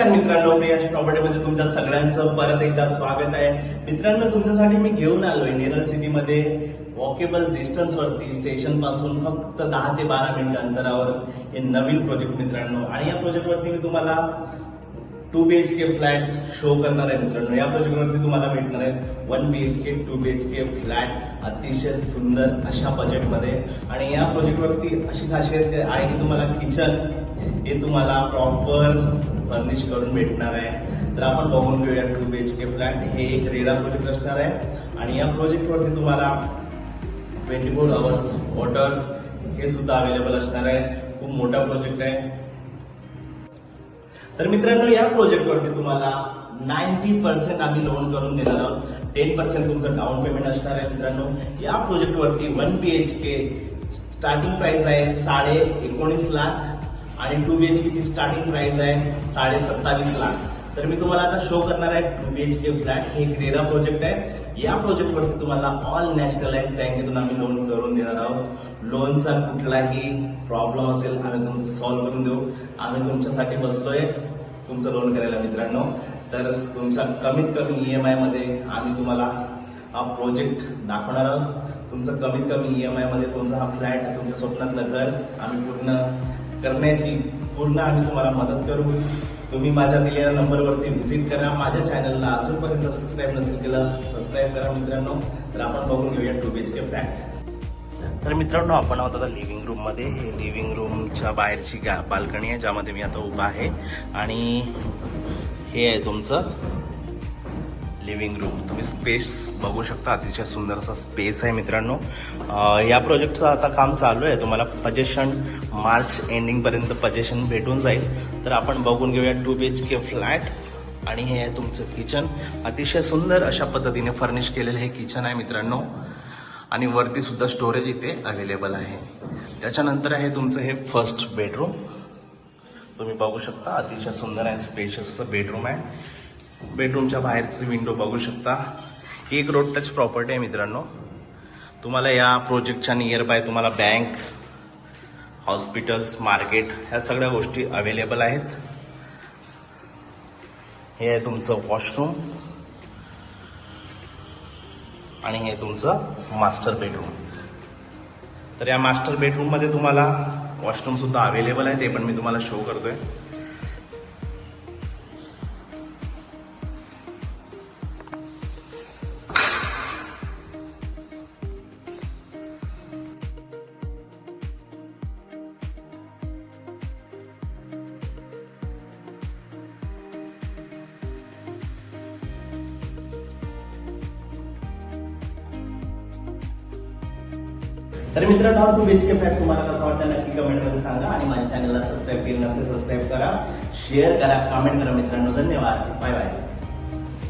नमस्कार मित्रांनो प्रियाश प्रॉपर्टीमध्ये तुमच्या सगळ्यांचं परत एकदा स्वागत आहे. मित्रांनो तुमच्यासाठी मी घेऊन आलोय नेरळ सिटीमध्ये वॉकेबल डिस्टन्स वरती स्टेशनपासून फक्त दहा ते बारा मिनिट अंतरावर हे नवीन प्रोजेक्ट मित्रांनो. आणि या प्रोजेक्ट वरती मी तुम्हाला two B H K flat show करणार आहे मित्रांनो. या प्रोजेक्टवरती तुम्हाला भेटणार आहेत one B H K two B H K flat अतिशय सुंदर अशा बजेटमध्ये आणि या प्रोजेक्टवरती अशी खासियत आहे की तुम्हाला किचन हे तुम्हाला प्रॉपर फर्निश करून भेटणार आहे. तर आपण बघून घेऊया two B H K flat हे एक रेडा प्रोजेक्ट असणार आहे. आणि या प्रोजेक्टवरती तुम्हाला ट्वेंटी फोर आवर्स वॉटर हे सुद्धा अवेलेबल असणार आहे. खूप मोठा प्रोजेक्ट आहे. तर मित्रांनो या प्रोजेक्टवरती तुम्हाला नाईन्टी पर्सेंट आम्ही लोन करून देणार आहोत. टेन पर्सेंट तुमचं डाऊन पेमेंट असणार आहे मित्रांनो. या प्रोजेक्टवरती one B H K starting price आहे साडे एकोणीस लाख आणि टू बी एच के ची स्टार्टिंग प्राइस आहे साडे सत्तावीस लाख. तर मी तुम्हाला आता शो करणार आहे two B H K flat हे एक रेरा प्रोजेक्ट आहे. या प्रोजेक्ट वरती तुम्हाला ऑल नॅशनलाइज बँकेतून आम्ही लोन करून देणार आहोत. लोनचा कुठलाही प्रॉब्लेम असेल आम्ही तुमचं सॉल्व्ह करून देऊ. आम्ही तुमच्यासाठी बसलोय तुमचं लोन करायला मित्रांनो. तर तुमच्या कमीत कमी ई एम आयमध्ये आम्ही तुम्हाला हा प्रोजेक्ट दाखवणार आहोत. तुमचं कमीत कमी ई एम आयमध्ये तुमचा हा फ्लॅट तुमच्या स्वप्नातलं घर आम्ही पूर्ण करण्याची पूर्ण आम्ही तुम्हाला मदत करू. तुम्ही माझ्या दिलेल्या नंबरवरती व्हिजिट करा. माझ्या चॅनलला अजूनपर्यंत सबस्क्राईब नसेल केलं सबस्क्राईब करा मित्रांनो. तर आपण बघून घेऊया two B H K flat तर मित्रांनो आपण आहोत आता लिव्हिंग रूममध्ये हे लिव्हिंग रूमच्या बाहेरची बाल्कनी आहे ज्यामध्ये मी आता उभा आहे. आणि हे आहे तुमचं लिव्हिंग रूम. तुम्ही स्पेस बघू शकता अतिशय सुंदर असा स्पेस आहे मित्रांनो. या प्रोजेक्टचं आता काम चालू आहे. तुम्हाला पजेशन मार्च एंडिंगपर्यंत पजेशन भेटून जाईल. तर आपण बघून घेऊया two B H K flat आणि हे आहे तुमचं किचन अतिशय सुंदर अशा पद्धतीने फर्निश केलेलं हे किचन आहे मित्रांनो. आणि वरती सुद्धा स्टोरेज इथे अवेलेबल आहे. त्याच्यानंतर आहे तुमचं हे फर्स्ट बेडरूम तुम्ही बघू शकता अतिशय सुंदर आणि स्पेशियस असं बेडरूम आहे. बेडरूमच्या बाहेरची विंडो बघू शकता. एक रोड टच प्रॉपर्टी आहे मित्रांनो. तुम्हाला या प्रोजेक्टच्या नियर बाय तुम्हाला बँक हॉस्पिटल्स मार्केट ह्या सगळ्या गोष्टी अवेलेबल आहेत. हे आहे तुमचं वॉशरूम आणि हे तुमचं मास्टर बेडरूम तर या मास्टर बेडरूममध्ये तुम्हाला वॉशरूमसुद्धा अवेलेबल आहे ते पण मी तुम्हाला शो करतो आहे तर मित्रांनो two B H K flat तुम्हाला कसा वाटतं नक्की कमेंटमध्ये सांगा आणि माझ्या चॅनलला सबस्क्राईब केलं नसेल सबस्क्राईब करा. शेअर करा कमेंट करा मित्रांनो. धन्यवाद. Bye bye